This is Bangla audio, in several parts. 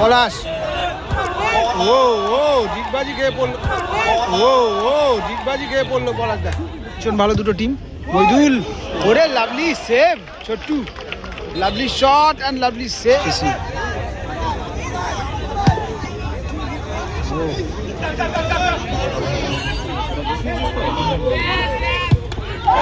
পলাশ। ও ও দিগবাজি খেয়ে পড়ল। ও ও দিগবাজি খেয়ে পড়ল পলাশ দা। ভীষণ ভালো দুটো টিম মইদুল। ওরে lovely save Chhottu. Lovely shot and lovely save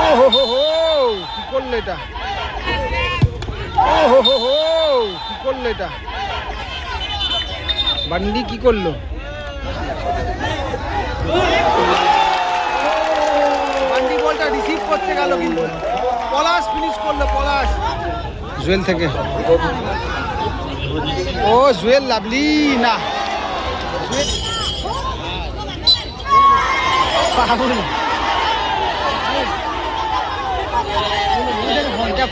ও হো হো হো কি করলে এটা? ও হো হো কি করলে এটা? বান্ডি কি করল? বান্ডি বলটা রিসিভ করতে গেল কিন্তু। পলাশ ফিনিশ করল পলাশ। জুয়েল থেকে। ও জুয়েল লাভলি না। ফাউল এটা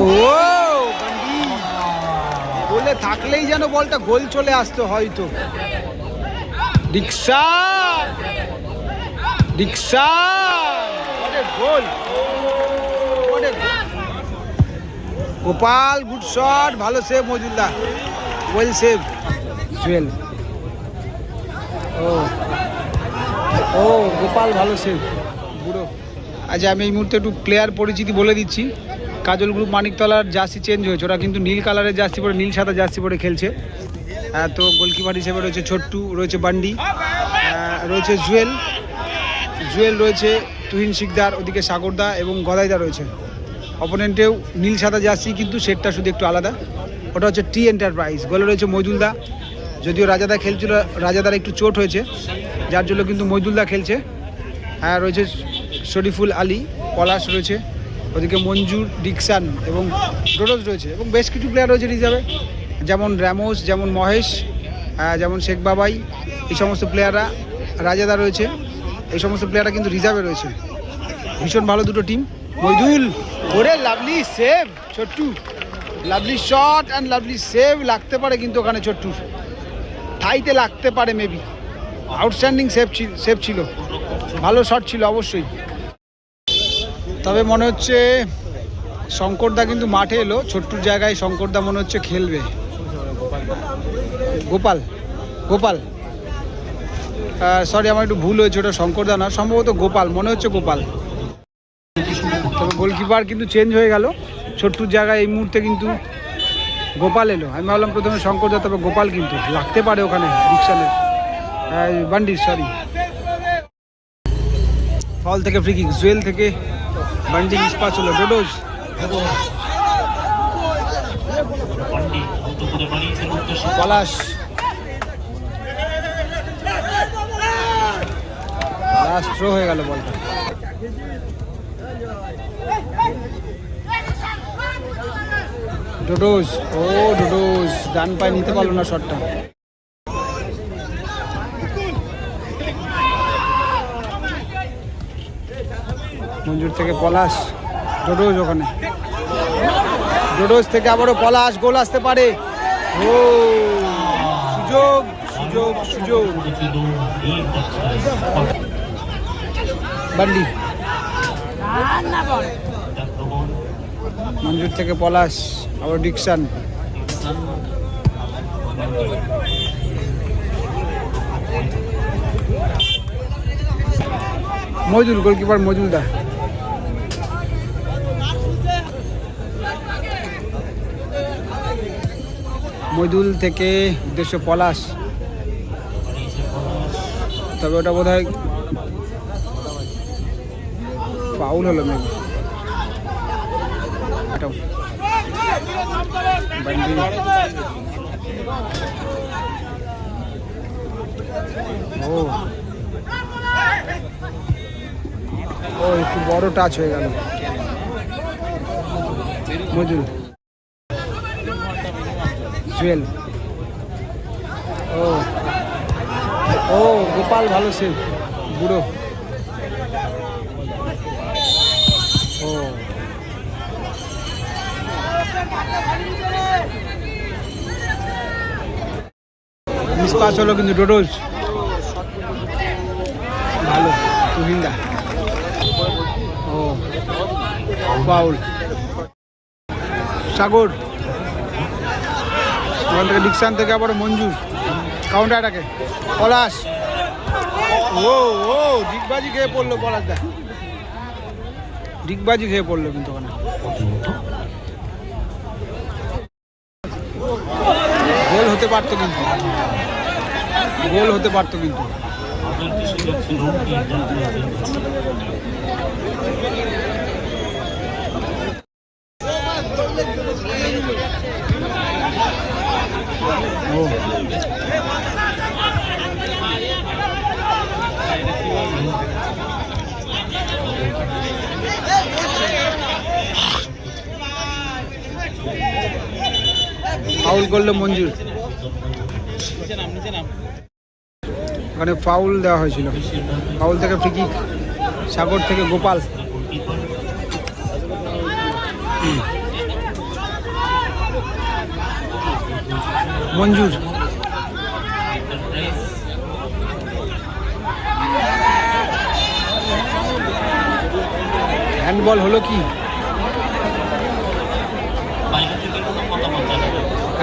ও বান্ডি থাকলেই যেন বলটা গোল চলে আসতো হয়তো। রিক্সা! রিক্সা! গোল! গোপাল, গুড শট, ভালো সেভ মজুল্লাহ ওয়েল সেভ জুয়েল ও। ও, গোপাল, ভালো সেভ বুড়ো। আচ্ছা আমি এই মুহূর্তে একটু প্লেয়ার পরিচিতি বলে দিচ্ছি। কাজল গ্রুপ মানিকতলার জার্সি চেঞ্জ হয়েছে। ওরা কিন্তু নীল কালারের জার্সি পরে নীল সাদা জার্সি পরে খেলছে। আহ, তো গোলকিপার হিসেবে রয়েছে ছোট্টু রয়েছে বান্ডি রয়েছে জুয়েল। জুয়েল রয়েছে তুহিন শিকদার ওদিকে সাগরদা এবং গদাইদা রয়েছে। অপোনেন্টেও নীল সাদা জার্সি কিন্তু সেটটা শুধু একটু আলাদা। ওটা হচ্ছে টি এন্টারপ্রাইজ। গোলে রয়েছে মৈদুলদা যদিও রাজাদা খেলছিল রাজাদার একটু চোট হয়েছে যার জন্য কিন্তু মৈদুলদা খেলছে। হ্যাঁ রয়েছে শরীফুল আলী পলাশ রয়েছে। ওদিকে মঞ্জুর, ডিকসান এবং ডোডোজ রয়েছে এবং বেশ কিছু প্লেয়ার রয়েছে রিজার্ভে যেমন র্যামোস, যেমন মহেশ যেমন শেখ বাবাই, এই সমস্ত প্লেয়াররা রাজাদা রয়েছে। এই সমস্ত প্লেয়াররা কিন্তু রিজার্ভে রয়েছে। ভীষণ ভালো দুটো টিম মইদুল, ওরে lovely save Chhottu. Lovely shot and lovely save লাগতে পারে কিন্তু ওখানে ছোট্টু। ঠাইতে লাগতে পারে মেবি আউটস্ট্যান্ডিং সেভ সেভ ছিল। ভালো শট ছিল, অবশ্যই। তবে মনে হচ্ছে শঙ্করদা কিন্তু মাঠে এলো ছোট্টুর জায়গায় শঙ্করদা মনে হচ্ছে খেলবে। গোপাল গোপাল। সরি আমার একটু ভুল হয়েছে, ওটা শঙ্করদা না, সম্ভবত গোপাল, মনে হচ্ছে গোপাল। তবে গোলকিপার কিন্তু চেঞ্জ হয়ে গেল ছোট্টুর জায়গায় এই মুহূর্তে কিন্তু গোপাল এলো। আমি ভাবলাম প্রথমে শঙ্করদা, তবে গোপাল কিন্তু লাগতে পারে ওখানে রিক্সানের বান্ডির সরি ফল থেকে ফ্রি কিক জুয়েল থেকে বান্ডি ইস্পাত হলো পলাশ লাস্ট থ্রো হয়ে গেল বলটা। ডোডোজ ও ডোডোজ ডান পায়ে নিতে পারল না শটটা মঞ্জুর থেকে পলাশ ডোডোজ ওখানে। ডোডোজ থেকে আবারও পলাশ, গোল আসতে পারে। ও, সুযোগ সুযোগ সুযোগ। বান্ডি। মঞ্জুর থেকে পলাশ, আবার ডিকশান। মজুল গোলকিপার মজুলদা। মজুল থেকে উদ্দেশ্য পলাশ। তবে ওটা বোধ হয় পাউল হলো মেবি ও। ও, একটু বড় টাচ হয়ে গেল। মজুল জুয়েল। ও। ও, গোপাল ভালো সে বুড়ো। ও। মিস হলো কিন্তু ডোডোজ। ভালো তুহিন্দা ও ফাউল সাগর। ওখান থেকে ডিকশান থেকে আবার মঞ্জুর কাউন্টার অ্যাটাকে পলাশ। ও ও, ডিগবাজি খেয়ে পড়ল পলাশ দা ডিগবাজি খেয়ে পড়ল কিন্তু ওখানে। গোল হতে পারতো কিন্তু। গোল হতে পারতো কিন্তু। করল মঞ্জুর। ওখানে ফাউল দেওয়া হয়েছিল। ফাউল থেকে ফ্রিকিক সাগর থেকে গোপাল। মঞ্জুর। হ্যান্ডবল হলো কি?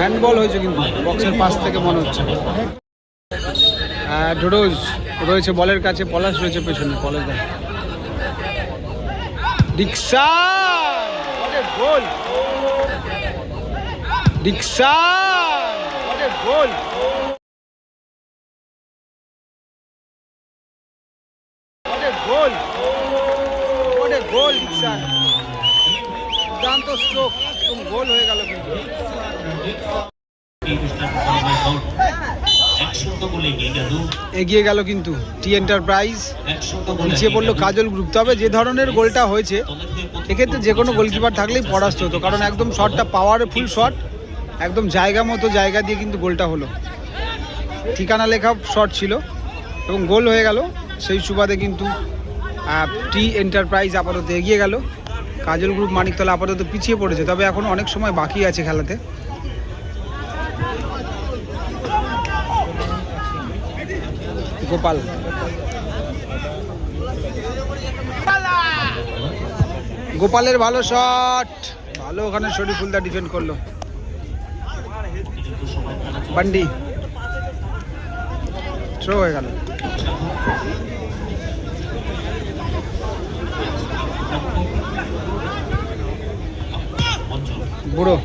হ্যান্ডবল হয়েছে কিন্তু বক্সের পাশ থেকে মনে হচ্ছে। ডোডোজ রয়েছে বলের কাছে পলাশ রয়েছে পেছনে Palash da ডিকসান goal! ডিকসান! What a goal, ডিকসান দুর্দান্ত স্ট্রোক একদম গোল হয়ে গেল কিন্তু। এগিয়ে গেল কিন্তু টি এন্টারপ্রাইজ। পড়ল কাজল গ্রুপ। তবে যে ধরনের গোলটা হয়েছে, এক্ষেত্রে যে কোনো গোলকিপার থাকলেই পরাস্ত হতো, কারণ একদম শটটা পাওয়ারে ফুল শট একদম জায়গা মতো জায়গা দিয়ে কিন্তু গোলটা হলো। ঠিকানা লেখা শট ছিল এবং গোল হয়ে গেল। সেই সুবাদে কিন্তু টি এন্টারপ্রাইজ আপাতত এগিয়ে গেল। কাজল গ্রুপ মানিকতলা আপাতত পিছিয়ে পড়েছে, তবে এখন অনেক সময় বাকি আছে খেলাতে। গোপাল। গোপালের ভালো শট ভালো ওখানে শরীফুলদা ডিফেন্ড করল। বান্ডি। থ্রো হয়ে গেল। বুড়ো।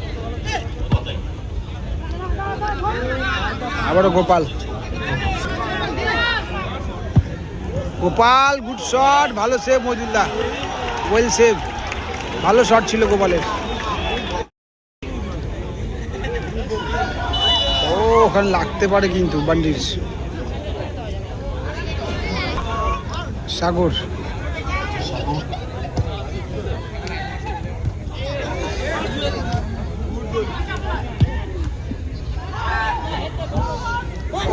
আবারও গোপাল। গোপাল গুড শট ভালো সেভ মজুমদার। ওয়েল সেভ ভালো শট ছিল গোপালের। ও, ওখানে লাগতে পারে কিন্তু বান্ডির সাগর।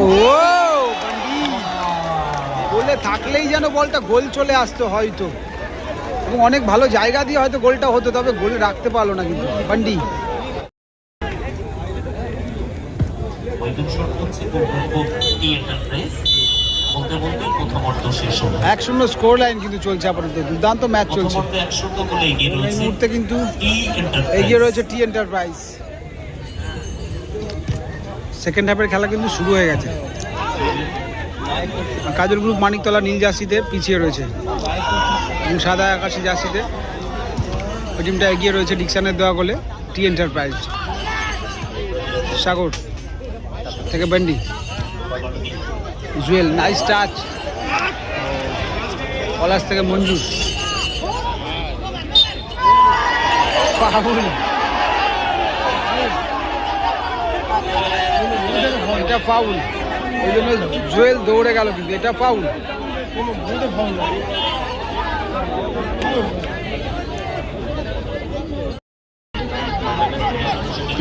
ও গোলে থাকলেই যেন বলটা গোল চলে আসতো হয়তো। এবং অনেক ভালো জায়গা দিয়ে হয়তো গোলটা হতো তবে গোলে রাখতে পারল না কিন্তু। বান্ডি এক শূন্য স্কোর লাইন কিন্তু চলছে আপাতত। দুর্দান্ত ম্যাচ চলছে। এই মুহূর্তে কিন্তু এগিয়ে রয়েছে টি এন্টারপ্রাইজ সেকেন্ড হাফের খেলা কিন্তু শুরু হয়ে গেছে। কাজল গ্রুপ মানিকতলা নীল জার্সিতে পিছিয়ে রয়েছে এবং সাদা আকাশি জার্সিতে। ওই টিমটা এগিয়ে রয়েছে ডিকশানের দেওয়া গোলে টি এন্টারপ্রাইজ সাগর থেকে ব্যান্ডি জুয়েল নাইস টাচ পলাশ থেকে মঞ্জুর ফাউল এটা ফাউল ওই জন্য জুয়েল দৌড়ে গেল কিন্তু এটা ফাউল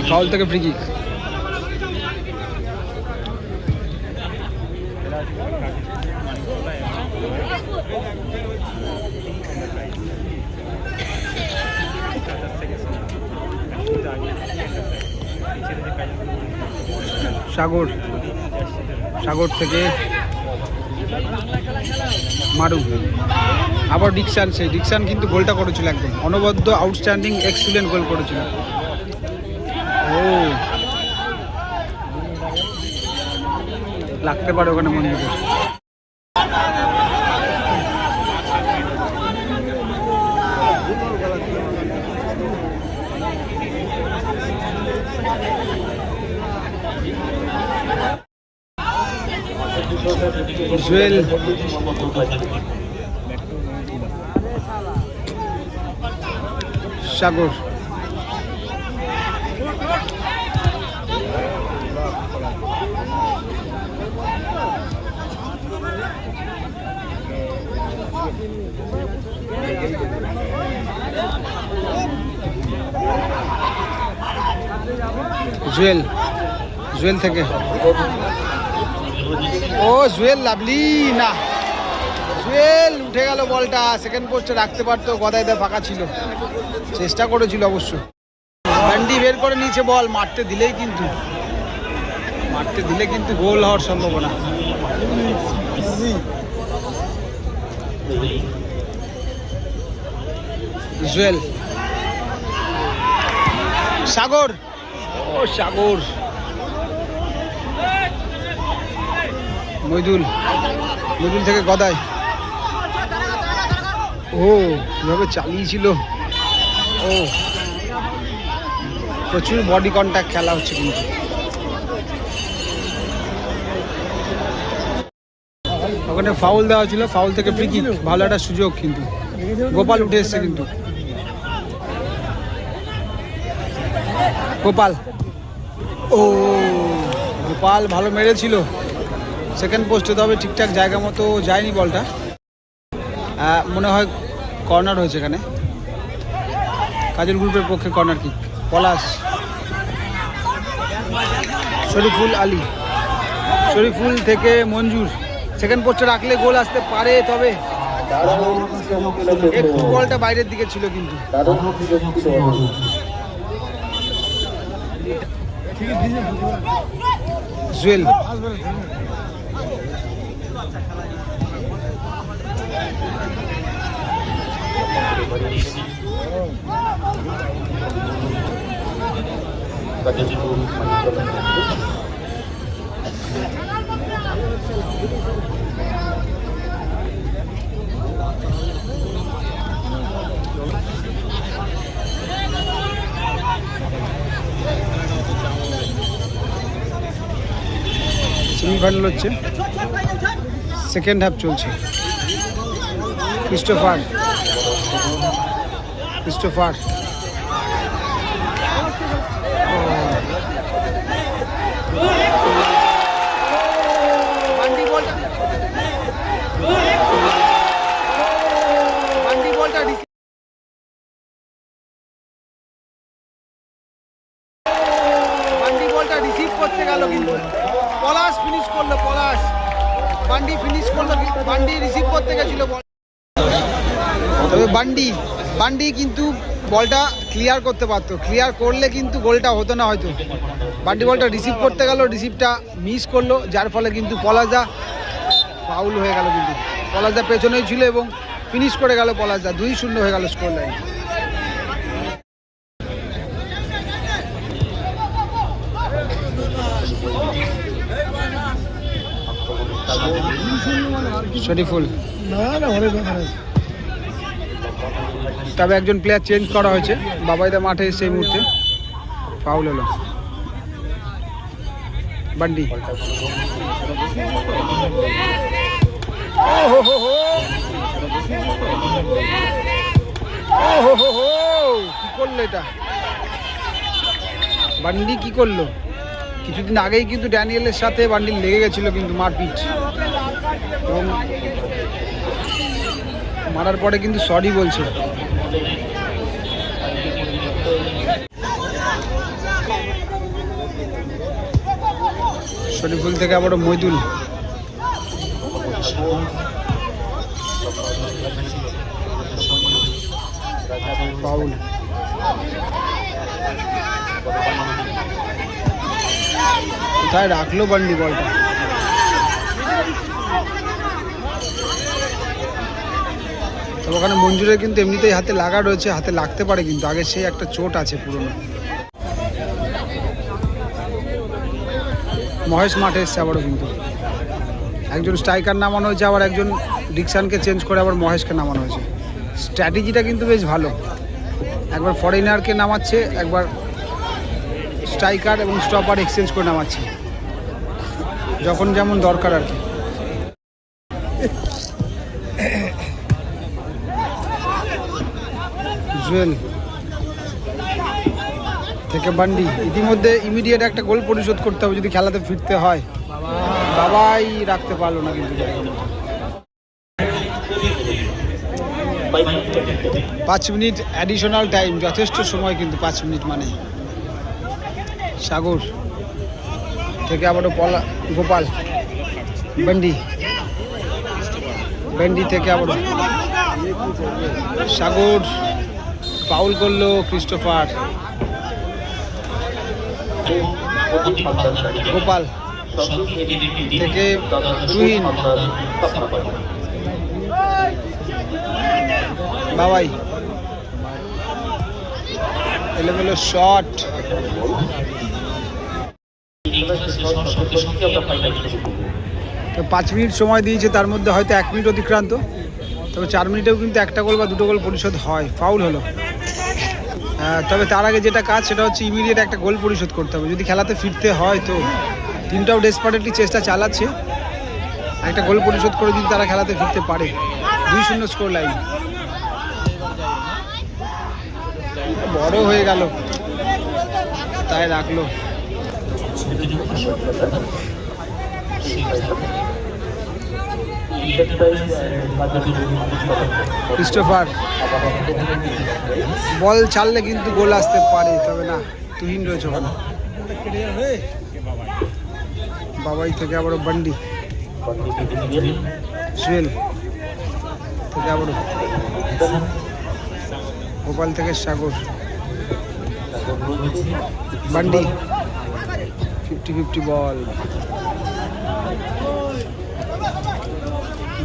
ফাউল থেকে ফ্রি কিক সাগর সাগর থেকে মারু আবার ডিকশান, সেই ডিকশান কিন্তু গোলটা করেছিল একদম। অনবদ্য আউটস্ট্যান্ডিং এক্সিলেন্ট গোল করেছিল। ও। লাগতে পারে ওখানে মন্দিরে। জুয়েল সাগর জুয়েল জুয়েল থেকে। ও, জুয়েল লাভলি, না। জুয়েল উঠে গেল বলটা সেকেন্ড পোস্টে রাখতে পারতো গদায় দেয় ফাঁকা ছিল। চেষ্টা করেছিল অবশ্য। বান্ডি বের করে নিয়েছে বল, মারতে দিলেই কিন্তু। মারতে দিলে কিন্তু গোল হওয়ার সম্ভাবনা। জুয়েল। সাগর। ও, সাগর। মইদুল। মইদুল থেকে গদায় ও, কীভাবে চালিয়েছিল। ও। প্রচুর বডি কন্ট্যাক্ট খেলা হচ্ছে কিন্তু। ওখানে ফাউল দেওয়া ছিল ফাউল থেকে ফ্রি কিক ভালো একটা সুযোগ কিন্তু। গোপাল উঠে এসছে কিন্তু। গোপাল। ও, গোপাল ভালো মেরেছিল। সেকেন্ড পোস্টে তবে ঠিকঠাক জায়গা মতো যায়নি বলটা। মনে হয় কর্নার হয়েছে এখানে। কাজল গ্রুপের পক্ষে কর্নার কিক পলাশ। শরীফুল আলী। শরীফুল থেকে মঞ্জুর। সেকেন্ড পোস্টে রাখলে গোল আসতে পারে তবে। একটু বলটা বাইরের দিকে ছিল কিন্তু। জুয়েল। সেমিফাইনাল হচ্ছে। সেকেন্ড হাফ চলছে। বান্ডি বলটা। রিসিভ করতে গেল কিন্তু। পলাশ ফিনিশ করল, পলাশ। বান্ডি ফিনিশ করল, বান্ডি রিসিভ করতে গেছিল বল তবে বান্ডি বান্ডি কিন্তু বলটা ক্লিয়ার করতে পারতো। ক্লিয়ার করলে কিন্তু গোলটা হতো না হয়তো। বান্ডি বলটা রিসিভ করতে গেল রিসিভটা মিস করল, যার ফলে কিন্তু পলাশদা ফাউল হয়ে গেল কিন্তু। পলাশদা পেছনেই ছিল এবং ফিনিশ করে গেল পলাশদা দুই শূন্য হয়ে গেল স্কোর লাইন শরীফুল। তবে একজন প্লেয়ার চেঞ্জ করা হয়েছে। বাবাইদা মাঠে সেই মুহূর্তে ফাউল হলো বান্ডি। কি করল এটা? বান্ডি কি করল? কিছুদিন আগেই কিন্তু ড্যানিয়েলের সাথে বান্ডি লেগে গেছিল কিন্তু মারপিট। এবং মারার পরে কিন্তু সরি বলছে শরীফুল থেকে আবারও মইদুল। ফাউল কোথায় রাখল বান্ডি বলটা? ওখানে মঞ্জুরের কিন্তু এমনিতেই হাতে লাগা রয়েছে, হাতে লাগতে পারে কিন্তু, আগে সেই একটা চোট আছে পুরনো। মহেশ মাঠে এসছে আবারও কিন্তু। একজন স্ট্রাইকার নামানো হয়েছে, আবার একজন ডিকশানকে চেঞ্জ করে আবার মহেশকে নামানো হয়েছে। স্ট্র্যাটেজিটা কিন্তু বেশ ভালো। একবার ফরেনারকে নামাচ্ছে, একবার স্ট্রাইকার এবং স্টপার এক্সচেঞ্জ করে নামাচ্ছে। যখন যেমন দরকার আর কি। জুয়েল থেকে বান্ডি। ইতিমধ্যে ইমিডিয়েট একটা গোল পরিশোধ করতে হবে যদি খেলাতে ফিরতে হয়। বাবাই রাখতে পারল না কিন্তু পাঁচ মিনিট অ্যাডিশনাল টাইম যথেষ্ট সময় কিন্তু পাঁচ মিনিট মানে। সাগর, থেকে আবারও পলা গোপাল, বান্ডি। বান্ডি থেকে আবারও। সাগর ফাউল করল ক্রিস্টোফার। গোপাল থেকে তুহিন বাবাই। এলোমেলো শট। তো পাঁচ মিনিট সময় দিয়েছে, তার মধ্যে হয়তো এক মিনিট অতিক্রান্ত। তবে চার মিনিটেও কিন্তু একটা গোল বা দুটো গোল পরিশোধ হয়, ফাউল হলো। তবে তার আগে যেটা কাজ, সেটা হচ্ছে ইমিডিয়েট একটা গোল পরিশোধ করতে হবে। যদি খেলাতে ফিরতে হয় তো টিমটাও ডেসপারেটলি চেষ্টা চালাচ্ছে। একটা গোল পরিশোধ করে যদি তারা খেলাতে ফিরতে পারে। দুই শূন্য স্কোর লাইন বড় হয়ে গেল। তাই রাখল। ক্রিস্টোফার, বল ছাড়লে কিন্তু গোল আসতে পারে, তবে না, তুহিন রয়েছে ওখানে। বাবাই থেকে আবারও বান্ডি। সুয়েল থেকে আবারও। গোপাল থেকে সাগর। বান্ডি ফিফটি ফিফটি বল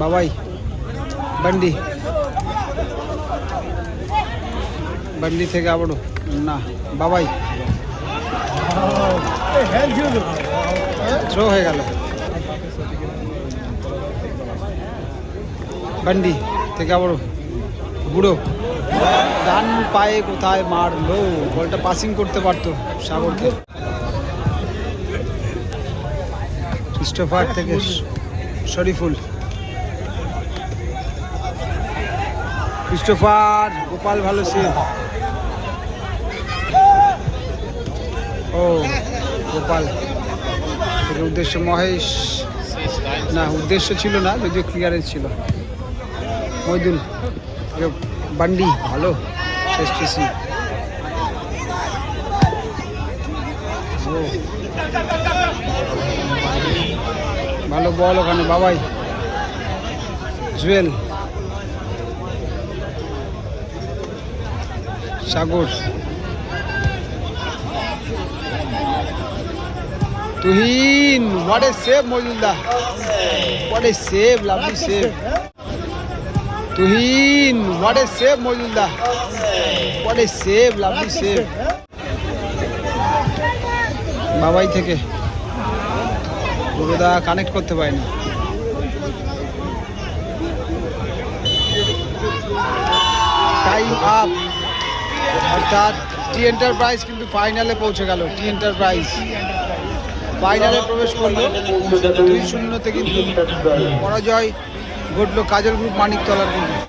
বাবাই বান্ডি। বান্ডি থেকে আবারও না বাবাই। থ্রো হয়ে গেল। বান্ডি থেকে আবারও বুড়ো। ডান পায়ে কোথায় মারলো? বলটা পাসিং করতে পারতো সাগরকে। ক্রিস্টোফার থেকে শরীফুল ক্রিস্টোফার, গোপাল ভালো সেভ ও, গোপাল। উদ্দেশ্য মহেশ। না, উদ্দেশ্য ছিল না, যদিও ক্লিয়ারেন্স ছিল। মইদুল থেকে বান্ডি, ভালো, শেষ টিসি। ও। ভালো বল ওখানে, Babai. Jewel. Sagar. Tuhin what save মজুলদা what save lovely save Tuhin what save মজুলদা what save lovely save Babai থেকে। গুরুদা কানেক্ট করতে পারেনি টাইম আপ অর্থাৎ টি এন্টারপ্রাইজ কিন্তু ফাইনালে পৌঁছে গেল টি এন্টারপ্রাইজ ফাইনালে প্রবেশ করল, দুই শূন্যতে কিন্তু পরাজয় ঘটলো কাজল গ্রুপ মানিকতলার কিন্তু